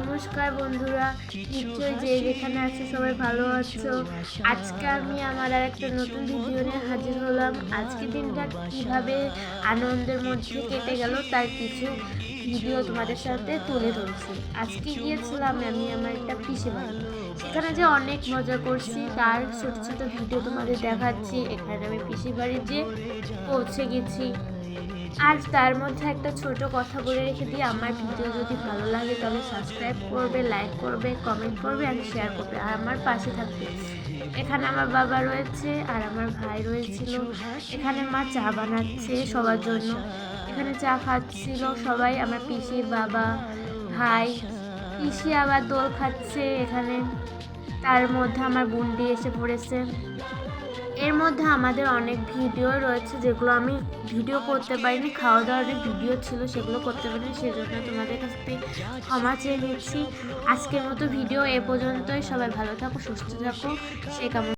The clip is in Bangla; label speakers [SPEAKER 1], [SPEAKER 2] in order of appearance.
[SPEAKER 1] নমস্কার বন্ধুরা। নিশ্চয়ই যে যেখানে আছে সবাই ভালো আছো। আজকে আমি আমার আর একটা নতুন ভিডিও নিয়ে হাজির হলাম। আজকে দিনটা কীভাবে আনন্দের মধ্যে কেটে গেল তার কিছু ভিডিও তোমাদের সাথে তুলে ধরছি। আজকে গিয়েছিলাম আমি আমার একটা পিসে বাড়ি। সেখানে যে অনেক মজা করছি, তার ছোট ছোট ভিডিও তোমাদের দেখাচ্ছি। এখানে আমি পিসি বাড়ি যে পৌঁছে গেছি। আর তার মধ্যে একটা ছোট কথা বলে রেখে দিই। আমার ভিডিও যদি ভালো লাগে তবে সাবস্ক্রাইব করবে লাইক করবে কমেন্ট করবে আর শেয়ার করবে। আর আমার পাশে থাকবে। এখানে আমার বাবা রয়েছে আর আমার ভাই রয়েছিল। এখানে মা চা বানাচ্ছে সবার জন্য। এখানে চা খাচ্ছিল সবাই, আমার পিসি বাবা, ভাই। পিসি আবার দোল খাচ্ছে এখানে। তার মধ্যে আমার বুন্ডি এসে পড়েছে। এর মধ্যে আমাদের অনেক ভিডিও রয়েছে যেগুলো আমি ভিডিও করতে পারিনি খাওয়া দাওয়ার ভিডিও ছিল, সেগুলো করতে পারিনি, সেজন্য তোমাদের কাছ থেকে ক্ষমা চেয়ে নিচ্ছি। আজকের মতো ভিডিও এ পর্যন্তই, সবাই ভালো থাকো, সুস্থ থাকো, সে কেমন